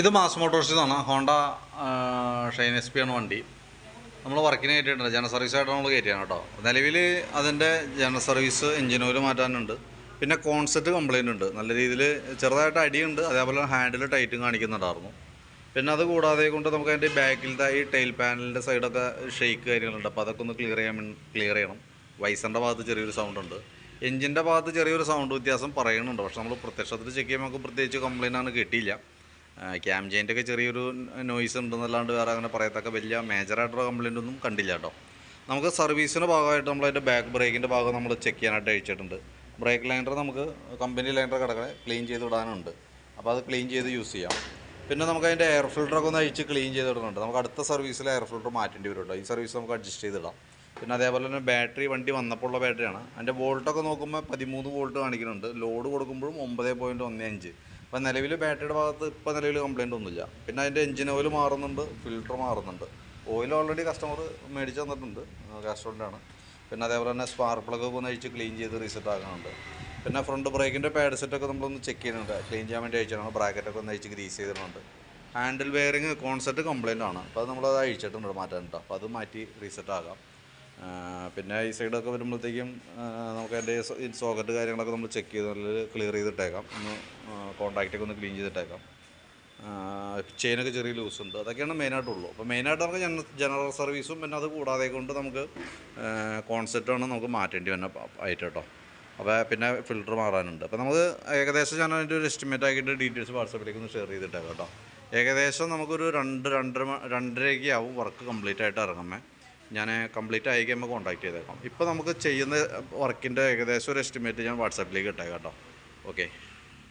ഇത് മാസ് മോട്ടോഴ്സിൽ Honda Shine S P ആണ് വണ്ടി. നമ്മൾ വർക്കിന് കയറ്റിയിട്ടുണ്ട്. ജനറൽ സർവീസ് ആയിട്ട് നമ്മൾ കയറ്റിയാണ് കേട്ടോ. നിലവിൽ അതിന്റെ ജനറൽ സർവീസ് എഞ്ചിൻ ഓയിൽ മാറ്റാനുണ്ട്. പിന്നെ കോൺസെപ്റ്റ് കംപ്ലൈന്റ് ഉണ്ട്. നല്ല രീതിയിൽ ചെറുതായിട്ട് അടിയുണ്ട്. അതേപോലെ ഹാൻഡിൽ ടൈറ്റും കാണിക്കുന്നുണ്ടായിരുന്നു. പിന്നെ അത് കൂടാതെ കൊണ്ട് നമുക്ക് അതിന്റെ ബാക്കിലത്തെ ഈ ടൈൽ പാനലിന്റെ സൈഡൊക്കെ ഷെയ്ക്ക് കാര്യങ്ങളുണ്ട്. അപ്പോൾ അതൊക്കെ ഒന്ന് ക്ലിയർ ചെയ്യാൻ ക്ലിയർ ചെയ്യണം. വൈസറിന്റെ ഭാഗത്ത് ചെറിയൊരു സൗണ്ട് ഉണ്ട്. എഞ്ചിന്റെ ഭാഗത്ത് ചെറിയൊരു സൗണ്ട് വ്യത്യാസം പറയുന്നുണ്ട്. പക്ഷെ നമ്മൾ പ്രത്യക്ഷത്തിൽ ചെക്ക് ചെയ്യുമ്പോൾ നമുക്ക് പ്രത്യേകിച്ച് കംപ്ലയിന്റ് ആണ് കിട്ടിയില്ല. ക്യാം ഒക്കെ ചെറിയൊരു നോയ്സ് ഉണ്ടെന്നല്ലാണ്ട് വേറെ അങ്ങനെ പറയത്തക്ക വലിയ മേജറായിട്ടുള്ള കംപ്ലൈന്റ് ഒന്നും കണ്ടില്ല കേട്ടോ. നമുക്ക് സർവീസിന്റെ ഭാഗമായിട്ട് നമ്മൾ അതിന്റെ ബാക്ക് ബ്രേക്കിന്റെ ഭാഗം നമ്മൾ ചെക്ക് ചെയ്യാനായിട്ട് അയച്ചിട്ടുണ്ട്. ബ്രേക്ക് ലൈനർ നമുക്ക് കമ്പനി ലൈനർ കടകളെ ക്ലീൻ ചെയ്ത് ഇടാനുണ്ട് അപ്പോൾ അത് ക്ലീൻ ചെയ്ത് യൂസ് ചെയ്യാം. പിന്നെ നമുക്ക് അതിന്റെ എയർ ഫിൽറ്ററൊക്കെ ഒന്ന് അഴിച്ച് ക്ലീൻ ചെയ്ത് ഇടുന്നുണ്ട് നമുക്ക് അടുത്ത സർവീസിൽ എയർ ഫിൽറ്റർ മാറ്റേണ്ടി വരും കേട്ടോ. ഈ സർവീസ് നമുക്ക് അഡ്ജസ്റ്റ് ചെയ്തിടാം പിന്നെ അതേപോലെ തന്നെ ബാറ്ററി വണ്ടി വന്നപ്പോൾ ഉള്ള ബാറ്ററിയാണ് അതിന്റെ വോൾട്ടൊക്കെ നോക്കുമ്പോൾ പതിമൂന്ന് വോൾട്ട് കാണിക്കുന്നുണ്ട്. ലോഡ് കൊടുക്കുമ്പോഴും ഒമ്പത് പോയിന്റ് ഒന്ന് അഞ്ച്. അപ്പോൾ നിലവിൽ ബാറ്ററിയുടെ ഭാഗത്ത് ഇപ്പോൾ നിലവിൽ കംപ്ലൈന്റ് ഒന്നുമില്ല. പിന്നെ അതിന്റെ എഞ്ചിൻ ഓയിൽ മാറുന്നുണ്ട് ഫിൽറ്റർ മാറുന്നുണ്ട്. ഓയിൽ ഓൾറെഡി കസ്റ്റമർ മേടിച്ച് തന്നിട്ടുണ്ട് കാസ്ട്രോളിന്റെ പിന്നെ അതേപോലെ തന്നെ സ്പാർക്ക് പ്ലഗ് ഒന്ന് അഴിച്ച് ക്ലീൻ ചെയ്ത് റീസെറ്റ് ആക്കുന്നുണ്ട് പിന്നെ ഫ്രണ്ട് ബ്രേക്കിന്റെ പാഡ് സെറ്റൊക്കെ നമ്മളൊന്ന് ചെക്ക് ചെയ്യുന്നുണ്ട്. ക്ലീൻ ചെയ്യാൻ വേണ്ടി അയച്ചിട്ടുണ്ട് ബ്രാക്കറ്റൊക്കെ ഒന്ന് അഴിച്ച് ഗ്രീസ് ചെയ്തിട്ടുണ്ട്. ഹാൻഡിൽ വെയറിങ് കോൺസെപ്റ്റ് കംപ്ലൈന്റ് ആണ്. അപ്പോൾ അത് നമ്മളത് അഴിച്ചിട്ടുണ്ട് മാറ്റാനുണ്ട് അപ്പോൾ അത് മാറ്റി റീസെറ്റ് ആകാം പിന്നെ ഈ സൈഡൊക്കെ വരുമ്പോഴത്തേക്കും നമുക്ക് അതിന്റെ സോക്കറ്റ് കാര്യങ്ങളൊക്കെ നമ്മൾ ചെക്ക് ചെയ്ത് നല്ല ക്ലിയർ ചെയ്തിട്ടേക്കാം. ഒന്ന് കോൺടാക്റ്റൊക്കെ ഒന്ന് ക്ലീൻ ചെയ്തിട്ടേക്കാം. ചെയിനൊക്കെ ചെറിയ ലൂസ് ഉണ്ട്. അതൊക്കെയാണ് മെയിനായിട്ടുള്ളൂ അപ്പോൾ മെയിനായിട്ട് നമുക്ക് ജന ജനറൽ സർവീസും പിന്നെ അത് കൂടാതെ കൊണ്ട് നമുക്ക് കോൺസെപ്റ്റാണ് നമുക്ക് മാറ്റേണ്ടി വന്ന ആയിട്ട് കേട്ടോ. അപ്പോൾ പിന്നെ ഫിൽറ്റർ മാറാനുണ്ട്. അപ്പോൾ നമുക്ക് ഏകദേശം ഞാൻ അതിന്റെ ഒരു എസ്റ്റിമേറ്റ് ആക്കിയിട്ട് ഡീറ്റെയിൽസ് വാട്സപ്പിലേക്ക് ഒന്ന് ഷെയർ ചെയ്തിട്ടേക്കാം കേട്ടോ. ഏകദേശം നമുക്കൊരു രണ്ട് രണ്ടര രണ്ടരയ്ക്ക് ആവും വർക്ക് കംപ്ലീറ്റ് ആയിട്ട് ഇറങ്ങുമേ ഞാൻ കംപ്ലീറ്റ് ആയി കഴിയുമ്പോൾ കോൺടാക്ട് ചെയ്തേക്കാം. ഇപ്പോൾ നമുക്ക് ചെയ്യുന്ന വർക്കിന്റെ ഏകദേശം ഒരു എസ്റ്റിമേറ്റ് ഞാൻ വാട്സാപ്പിലേക്ക് ഇട്ടേക്കാം കേട്ടോ. ഓക്കെ